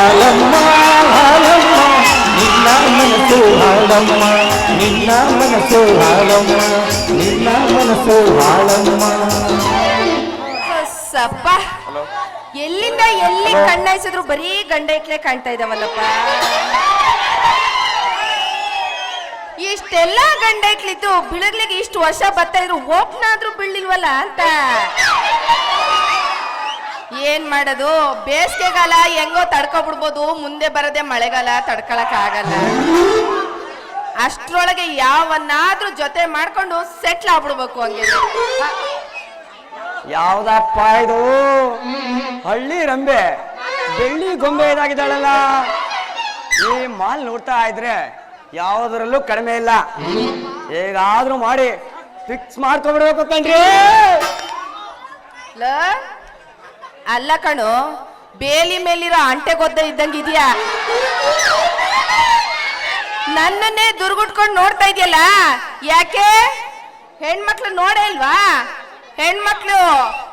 ಹಾಲಮ್ಮ ಹಾಲಮ್ಮ ನಿನ್ನ ಮನಸ್ಸು ಹಾಳಮ್ಮ ನಿನ್ನ ಮನಸ್ಸು ಹಾಳಮ್ಮ ನಿನ್ನ ಮನಸ್ಸು ಹಾಳಮ್ಮ ಸಪ್ಪ ಎಲ್ಲಿಂದ ಎಲ್ಲಿ ಕಣ್ಣಾಯಿಸಿದ್ರು ಬರೀ ಗಂಡ ಇಟ್ಲೆ ಕಾಣ್ತಾ ಇದಾವಲ್ಲಪ್ಪ? ಇಷ್ಟೆಲ್ಲ ಗಂಡ ಇಟ್ಲಿದ್ದು ಬಿಳಗ್ಲಿಗೆ ಇಷ್ಟು ವರ್ಷ ಬರ್ತಾ ಇದ್ರು ಓಪ್ನಾದ್ರೂ ಬೀಳಿಲ್ವಲ್ಲ ಅಂತ. ಏನ್ ಮಾಡೋದು? ಬೇಸಿಗೆಗಾಲ ಹೆಂಗೋ ತಡ್ಕೊಬಿಡ್ಬೋದು ಮುಂದೆ ಬರದೆ ಮಳೆಗಾಲ ತಡ್ಕೊಳಕ್ ಆಗಲ್ಲ ಅಷ್ಟ್ರೊಳಗೆ ಯಾವನ್ನಾದ್ರೂ ಜೊತೆ ಮಾಡ್ಕೊಂಡು ಸೆಟ್ಲ್ ಆಗ್ಬಿಡ್ಬೇಕು ಹಂಗೆ. ಯಾವ್ದಪ್ಪ ಇದು? ಹಳ್ಳಿ ರಂಬೆ. ಬೆಳ್ಳಿ ಗೊಂಬೆ ಇದಾಗಿದ್ದಾಳಲ್ಲ. ಈ ಮಾಲ್ ನೋಡ್ತಾ ಇದ್ರೆ ಯಾವುದರಲ್ಲೂ ಕಡಿಮೆ ಇಲ್ಲ. ಹೇಗಾದ್ರೂ ಮಾಡಿ ಫಿಕ್ಸ್ ಮಾಡ್ಕೊಬಿಡ್ಬೇಕು ಕಣ್ರಿ. ಲ ಅಲ್ಲ ಕಣು ಬೇಲಿ ಮೇಲಿರೋ ಅಂಟೆ ಗೊದ್ದ ಇದ್ದಂಗ ಇದೆಯಾ? ನನ್ನನ್ನೇ ದುರ್ಗುಟ್ಕೊಂಡು ನೋಡ್ತಾ ಇದೆಯಲ್ಲ? ಯಾಕೆ? ಹೆಣ್ಮಕ್ಳು ನೋಡೇ ಇಲ್ವಾ? ಹೆಣ್ಮಕ್ಳು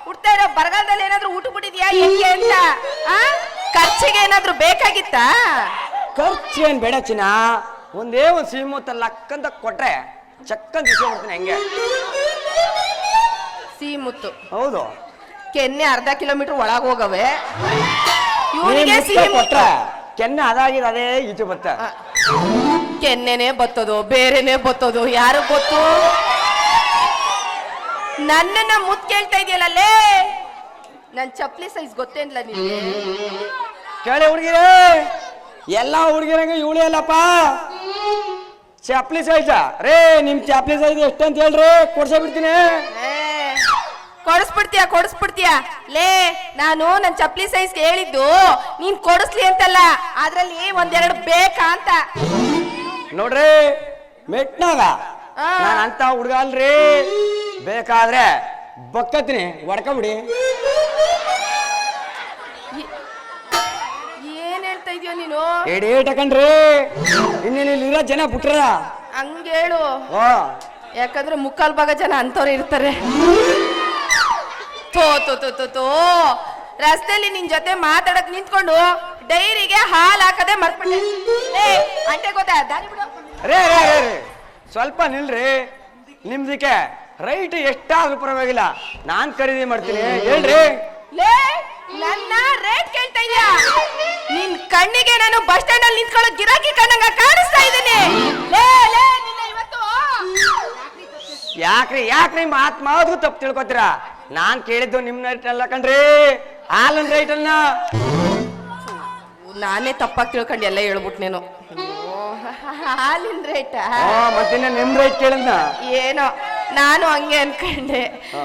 ಹುಡ್ತಾ ಇರೋ ಬರಗಾಲದಲ್ಲಿ ಏನಾದ್ರು ಊಟ ಬಿಟ್ಟಿದ್ಯಾ ಹೆಂಗೆ ಅಂತ? ಆ? ಖರ್ಚಿಗೆ ಏನಾದ್ರು ಬೇಕಾಗಿತ್ತಾ? ಖರ್ಚು ಏನ್ ಬೇಡ ಚಿನ್ನ. ಒಂದೇ ಒಂದು ಸಿಹಿಮೂತ ಲಕ್ಕಂತ ಕೊಟ್ರೆ ಚಕ್ಕಂತ ಇಸ್ಕೊಂಡ್ಬಿಡ್ತೀನಿ ಹೆಂಗೆ. ಸಿಹಿ ಮುತ್ತು. ಹೌದು. ಕೆನ್ನೆ ಅರ್ಧ ಕಿಲೋಮೀಟರ್ ಒಳಗೆ ಹೋಗವೆ. ಇವನಿಗೆ ಸಿಹಿ ಮುತ್ತು. ಕೆನ್ನೆ ಈಚೆ ಬತ್ತ. ಕೆನ್ನೆನೆ ಬತ್ತದು ಬೇರೆನೆ ಬತ್ತದು ಯಾರು ಗೊತ್ತು? ನನ್ನನ್ನ ಮುತ್ ಕೇಳ್ತಾ ಇದೆಯಲ್ಲೇ ನನ್ ಚಪ್ಲಿ ಸೈಜ್ ಗೊತ್ತೇನ್ಲ ನಿಮ್ಗೆ ಕೇಳಿ ಹುಡುಗಿರೇ! ಎಲ್ಲ ಹುಡುಗಿರಂಗ ಇವಳಿ ಅಲ್ಲಪ್ಪ. ಚಪ್ಲಿ ಸೈಜ ರೇ ನಿಮ್ ಚಪ್ಲಿ ಸೈಜ್ ಎಷ್ಟಂತ ಹೇಳ್ರಿ ಕೊಡ್ಸೇ ಬಿಡ್ತೀನಿ. ಏ, ಕೊಡಿಸ್ಬಿಡ್ತೀಯ ಕೊಡಿಸ್ಬಿಡ್ತೀಯ? ಲೇ ನಾನು ನನ್ನ ಚಪ್ಪಲಿ ಸೈಜ್ ಹೇಳಿದ್ದು ನೀನ್ ಕೊಡಿಸ್ಲಿ ಅಂತಲ್ಲ ಅದ್ರಲ್ಲಿ ಒಂದೆರಡು ಬೇಕಾ ಅಂತ. ನೋಡ್ರಿ ಮೆಟ್ನಾಗ. ಆ. ನಾನು ಅಂತ ಹುಡುಗ ಅಲ್ರಿ. ಬೇಕಾದ್ರೆ ಬಕ್ಕತ್ತೀನಿ ಒಡ್ಕೊಬಿಡಿ ಏನ್ ಹೇಳ್ತಾ ಇದೀಯ ನೀನು? ಎಡಿ ಟಕನ್ರಿ ಇನ್ನೇನು ಇಲ್ಲಿರೋ ಜನ ಬಿಟ್ರ ಹಂಗೇಳು ಓ. ಯಾಕಂದ್ರೆ ಮುಕ್ಕಾಲ್ ಭಾಗ ಜನ ಅಂತವ್ರು ಇರ್ತಾರೆ. ತೋ ತೋ ತೋ ತೋ ರಸ್ತೆಯಲ್ಲಿ ನಿನ್ ಜೊತೆ ಮಾತಾಡಕ್ ನಿಂತ್ಕೊಂಡು ಡೈರಿಗೆ ಹಾಲ್ ಹಾಕದೆ ಮರ್ತ್ಬಿಟ್ಟೆ. ಏ ಅಂಟೆ ಗೊತ್ತಾ ದಾರಿ ಬಿಡು. ರೇ ರೇ ರೇ ರೇ. ಸ್ವಲ್ಪ ನಿಲ್ರಿ. ನಿಮ್ದಕ್ಕೆ ರೈಟ್ ಎಷ್ಟಾದ್ರೂ ಪರವಾಗಿಲ್ಲ. ನಾನ್ ಖರೀದಿ ಮಾಡ್ತೀನಿ. ಹೇಳ್ರಿ. ಲೇ ನನ್ನ ರೇಟ್ ಕೇಳ್ತಾ ಇದ್ಯಾ? ನಿನ್ ಕಣ್ಣಿಗೆ ನಾನು ಬಸ್ ಸ್ಟ್ಯಾಂಡ್ ಅಲ್ಲಿ ನಿಂತ್ಕೊಳ್ಳೋ ಗಿರಾಕಿ ಕಣ್ಣಂಗ ಕಾಣಿಸ್ತಾ ಇದ್ದೀನಿ. ಲೇ ಲೇ ನಿನ್ನ ಇವತ್ತು. ಯಾಕ್ರಿ ಯಾಕ್ರಿ ಮಾತ್ ಮಾತು ತಪ್ಪು ತಿಳ್ಕೊತೀರಾ? ನಾನ್ ಕೇಳಿದ್ದು ನಿಮ್ ರೈಟ್ ಅಲ್ಲ ಕಣ್ರಿ. ಹಾಲನ್ ರೈಟ್ ಅಲ್ಲ ನಾನೇ ತಪ್ಪಾಗಿ ತಿಳ್ಕೊಂಡು ಎಲ್ಲ ಹೇಳ್ಬಿಟ್ ನೀನು. ಹಾಲಿನ ರೇಟಾ? ಮತ್ತೆ ಮತ್ತಿನ್ನ ನಿಮ್ ರೈಟ್ ಕೇಳಿದ್ನ? ಏನೋ ನಾನು ಹಂಗೆ ಅನ್ಕೊಂಡೆ. ಹಾ.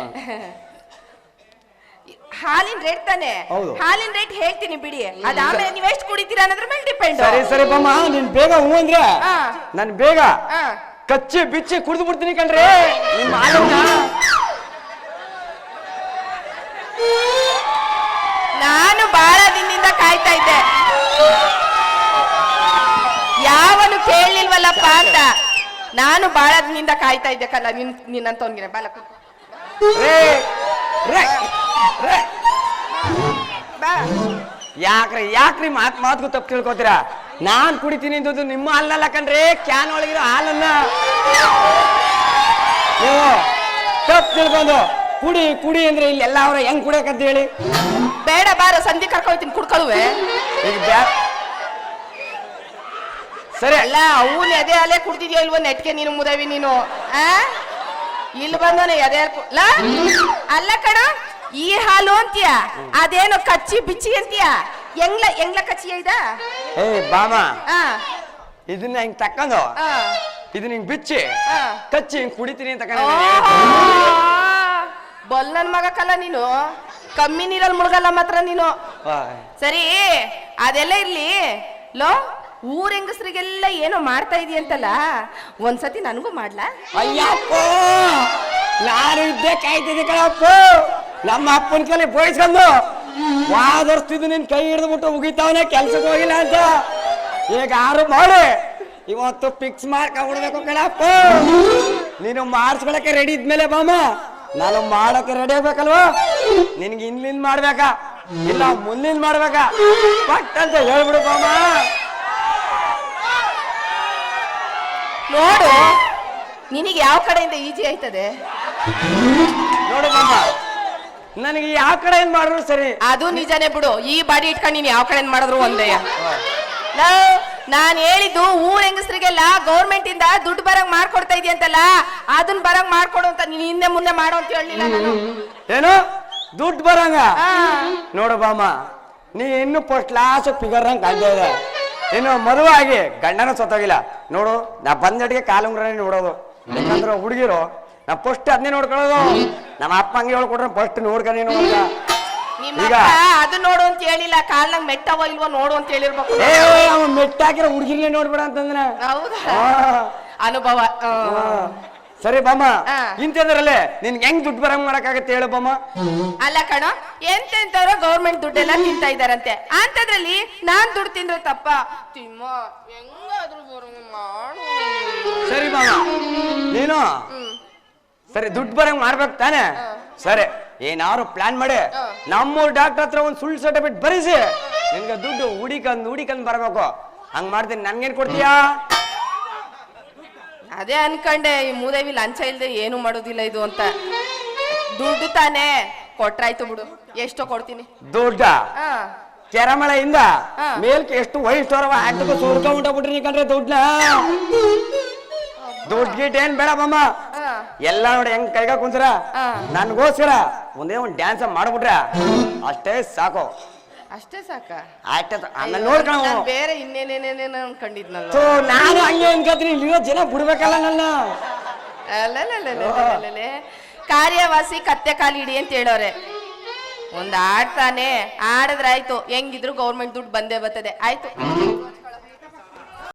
ಹಾಲಿನ ರೇಟ್ ತಾನೆ? ಹೌದು. ಹಾಲಿನ ರೇಟ್ ಹೇಳ್ತೀನಿ ಬಿಡಿ. ಅದಾದ್ಮೇಲೆ ನೀವ್ ಎಷ್ಟು ಕುಡಿತೀರಾ ಅನ್ನೋದ್ರ ಮೇಲೆ ಡಿಪೆಂಡ್ ಸರಿ ಸರಿ ಬಮ್ಮ. ನೀನ್ ಬೇಗ ಹೂ ಅಂದ್ರೆ ಹಾ. ನನ್ ಬೇಗ ಕಚ್ಚಿ ಬಿಚ್ಚಿ ಕುಡಿದು ಬಿಡ್ತೀನಿ ಕಣ್ರಿ. ನಿಮ್ ಹಾಲನ್ನ ಕೇಳಲಿಲ್ವಲ್ಲಪ್ಪ ಅಂತ. ನಾನು ಬಾಳ ನಿಂದ ಕಾಯ್ತಾ ಇದ್ದೆ ಕಲ್ಲ ನಿನ್ ನಿನ್ನಂತವನ್ಗೆ ಬಾಲ ಯಾಕ್ರಿ ಯಾಕ್ರಿ ಮಾತ್ ಮಾತು ತಪ್ಪು ತಿಳ್ಕೊತೀರಾ? ನಾನ್ ಕುಡಿತೀನಿ ಅಂದದ್ದು ನಿಮ್ಮ ಹಾಲಲ್ಲ ಕಣ್ರಿ ಕ್ಯಾನ್ ಒಳಗಿರೋ ಹಾಲನ್ನ. ನೀವು ತಪ್ಪು ತಿಳ್ಕೊಂಡು ಕುಡಿ ಕುಡಿ ಅಂದ್ರೆ ಇಲ್ಲಿ ಎಲ್ಲ ಅವ್ರ ಹೆಂಗ್ ಕುಡಿಯಕಂತ ಹೇಳಿ. ಬೇಡ ಬಾರ ಸಂಧಿ ಕರ್ಕೊಳ್ತೀನಿ ಕುಡ್ಕೊಳುವೆ ಈಗ ಬ್ಯಾ ಸರಿ. ಅಲ್ಲ ಅವನ್ ಎದೆ ಅಲೆ ಕುಡ್ದಿದ್ಯಾ ಇಲ್ವ ನೆಟ್ಕೆ ನೀನು ಮುದವಿ ನೀನು? ಆ? ಇಲ್ಲಿ ಬಂದು ಎದೆ ಹಾಲ್ ಕು- ಲಾ? ಅಲ್ಲ ಕಣ ಈ ಹಾಲು ಅಂತೀಯ? ಅದೇನೋ ಕಚ್ಚಿ ಬಿಚ್ಚಿ ಅಂತೀಯ? ಎಂಗ್ಲ ಎಂಗ್ಲ ಕಚ್ಚಿ ಇದ? ಏ ಬಾಮ. ಆ. ಇದನ್ನ ಹಿಂಗ್ ತಕ್ಕಂದು ಆ. ಇದನ್ನ ಹಿಂಗ್ ಬಿಚ್ಚಿ ಆ. ಕಚ್ಚಿ ಹಿಂಗ್ ಕುಡಿತೀನಿ ಅಂತ ಓಹೋ. ಬಲ್ ನನ್ ಮಗ ಕಲ್ಲ ನೀನು. ಕಮ್ಮಿ ನೀರಲ್ಲಿ ಮುಳುಗಲ್ಲ ಮಾತ್ರ ನೀನು. ಸರಿ ಅದೆಲ್ಲ ಇರ್ಲಿ. ಲೋ ಊರ್ ಹೆಂಗಸ್ರಿಗೆಲ್ಲ ಏನೋ ಮಾಡ್ತಾ ಇದೆಯಂತಲ್ಲ ಒಂದ್ಸತಿ ನನಗೂ ಮಾಡ್ಲಾ? ಅಯ್ಯಪ್ಪ! ನಾನು ಇದ್ದೇ ಕಾಯ್ತಿದ್ದೆ ಕಣಪ್ಪ. ನಮ್ಮ ಅಪ್ಪನ ಕಲೆ ಬೋಯಿಸ್ಕೊಂಡು ವಾದರ್ಸ್ತಿದ್ದು ನಿನ್ ಕೈ ಹಿಡಿದ್ಬಿಟ್ಟು ಉಗಿತಾವನೆ, ಕೆಲ್ಸಕ್ಕೆ ಹೋಗಿಲ್ಲ ಅಂತ. ಈಗ ಯಾರು ಮಾಡಿ ಇವತ್ತು ಫಿಕ್ಸ್ ಮಾಡ್ಕೊಂಡ್ಬಿಡ್ಬೇಕು ಕಣಪ್ಪ. ನೀನು ಮಾಡಿಸ್ಕೊಳಕ್ಕೆ ರೆಡಿ ಇದ್ಮೇಲೆ ಬಾಮ ನಾನು ಮಾಡಕ್ಕೆ ರೆಡಿ ಆಗ್ಬೇಕಲ್ವಾ? ನಿನ್ಗೆ ಇನ್ಲಿಂದ ಮಾಡ್ಬೇಕಾ? ಇಲ್ಲ ಮುಂದಿನ ಮಾಡ್ಬೇಕಾ? ಪಟ್ ಅಂತ ಹೇಳ್ಬಿಡು ಬಾಮ ನೋಡು ನಿನಗೆ ಯಾವ ಕಡೆಯಿಂದ ಈಜಿ ಆಯ್ತದೆ? ನೋಡು ಬಾಮ್ಮ ನನಗೆ ಯಾವ ಕಡೆ ಏನ್ ಮಾಡಿದ್ರು ಸರಿ? ಅದು ನಿಜನೇ ಬಿಡು ಈ ಬಾಡಿ ಇಟ್ಕೊಂಡು ನೀನು ಯಾವ ಕಡೆ ಮಾಡಿದ್ರು ಒಂದೇ. ನಾನು ಹೇಳಿದ್ದು ಊರ್ ಹೆಂಗಸ್ರಿಗೆಲ್ಲ ಗೌರ್ಮೆಂಟ್ ಇಂದ ದುಡ್ಡು ಬರಂಗ್ ಮಾಡ್ಕೊಡ್ತಾ ಇದೆಯಂತಲ್ಲ ಅದನ್ನ ಬರಂಗ್ ಮಾಡ್ಕೊಡು ಅಂತ ನೀನು ಹಿಂದೆ ಮುಂದೆ ಮಾಡು ಅಂತ ಹೇಳಲಿಲ್ಲ ನಾನು. ಏನು? ದುಡ್ಡು ಬರಂಗ? ನೋಡು ಬಾಮ ನೀ ಇನ್ನು ಫಸ್ಟ್ ಕ್ಲಾಸ್ ಫಿಗರ್ ಹಂಗ್ ಇನ್ನು ಮದುವಾಗಿ ಆಗಿ ಗಂಡನ ಸತ್ತೋಗಿಲ್ಲ. ನೋಡು ನಾ ಬಂದಡಿಗೆ ಕಾಲುಂಗ್ರನೇ ನೋಡೋದು. ಯಾಕಂದ್ರೆ ಹುಡುಗಿರು ನಾ ಫಸ್ಟ್ ಅದನ್ನೇ ನೋಡ್ಕೊಳ್ಳೋದು. ನಮ್ಮ ಅಪ್ಪ ಹಂಗೆ ಹೇಳ್ಕೊಟ್ರೆ ಫಸ್ಟ್ ನೋಡ್ಕೊಂಡು ನಿಮ್ ಈಗ- ಅದು ನೋಡು ಅಂತ ಹೇಳಿಲ್ಲ ಕಾಲ್ನಾಗ ಮೆಟ್ಟವೋ ಇಲ್ವೋ ನೋಡು ಅಂತ ಹೇಳಿರ್ಬೇಕು. ಮೆಟ್ಟಾಕಿರೋ ಹುಡುಗಿನೇ ನೋಡ್ಬೇಡ ಅಂತಂದ್ರೆ. ಹೌದಾ? ಅನುಭವ. ಸರಿ ಬಾಮ. ಇಂತಂದ್ರಲ್ಲೇ ನಿನ್ಗೆ ಹೆಂಗ್ ದುಡ್ಡು ಬರಂಗ್ ಮಾಡಕ್ಕಾಗತ್ತೆ ಹೇಳು ಬಾಮ. ಅಲ್ಲ ಕಣ ಎಂತೆಂತವ್ರು ಗೌರ್ಮೆಂಟ್ ದುಡ್ಡೆಲ್ಲ ತಿಂತಾ ಇದಾರಂತೆ ಅಂತದ್ರಲ್ಲಿ ನಾನ್ ದುಡ್ಡು ತಿಂದ್ರೆ ತಪ್ಪ. ತಿಮ್ಮ ಹೆಂಗಾದ್ರೂ ಬರಂಗ್ ಮಾಡು. ಸರಿ ಬಾಮ ನೀನು? ಸರಿ ದುಡ್ಡು ಬರಂಗ್ ಮಾಡ್ಬೇಕು ತಾನೆ? ಸರಿ ಏನಾರು ಪ್ಲಾನ್ ಮಾಡಿ. ನಮ್ಮೂರ್ ಡಾಕ್ಟರ್ ಹತ್ರ ಒಂದ್ ಸುಳ್ಳು ಸರ್ಟಿಫಿಕೇಟ್ ಬರೀಸಿ. ನಿನ್ಗೆ ದುಡ್ಡು ಹುಡಿಕಂದ್ ಹುಡಿಕಂದ್ ಬರ್ಬೇಕು. ಹಂಗ್ ಮಾಡ್ತೀನಿ. ನನ್ಗೇನ್ ಕೊಡ್ತೀಯಾ? ಅದೇ ಅನ್ಕಂಡೆ ಈ ಮೂದೇವಿ ಲಂಚ ಇಲ್ದೆ ಏನು ಮಾಡೋದಿಲ್ಲ ಇದು ಅಂತ. ದುಡ್ಡು ತಾನೇ ಕೊಟ್ರಾಯ್ತು ಬಿಡು. ಎಷ್ಟೋ ಕೊಡ್ತೀನಿ. ದುಡ್ಡ? ಹಾ. ಕೆರಮಳೆಯಿಂದ ಹಾ. ಮೇಲ್ಕೆ ಎಷ್ಟು ವಯಸ್ಸೋರವ ಆಟಕ್ಕೆ ಸುರ್ಕ ಉಂಟಾಗ್ಬಿಟ್ರಿ ಕಂಡ್ರೆ ದುಡ್ಡ ದುಡ್ಡು ಗಿಟ್ ಏನ್ ಬೇಡ ಬಮ್ಮ ಹಾ. ಎಲ್ಲ ನೋಡಿ ಹೆಂಗ್ ಕೈಗಾ ಕುಂತರ ಹಾ. ನನ್ಗೋಸ್ಕರ ಒಂದೇ ಒಂದ್ ಡ್ಯಾನ್ಸ್ ಮಾಡ್ಬಿಟ್ರ ಅಷ್ಟೇ ಸಾಕು. ಅಷ್ಟೇ ಸಾಕ? ಸಾ- ಆಮೇಲೆ ನಾನ್ ಬೇರೆ ಇನ್ನೇನೇನೇನೇನೋ ಅನ್ಕೊಂಡಿದ್ನಲ್ಲ. ಥು, ನಾನು ಹಂಗೆ ಅನ್ಕೋತೀನಿ ಇಲ್ಲಿರೋ ಜನ ಬಿಡ್ಬೇಕಲ್ಲ ನನ್ನ. ಕಾರ್ಯವಾಸಿ ಕತ್ತೆ ಕಾಲು ಇಡಿ ಅಂತ ಹೇಳೋರೆ ಒಂದ್ ಆಡ್ತಾನೆ ಆಡಿದ್ರಾಯ್ತು ಹೆಂಗಿದ್ರು ಗೌರ್ಮೆಂಟ್ ದುಡ್ಡು ಬಂದೇ ಬರ್ತದೆ ಆಯ್ತು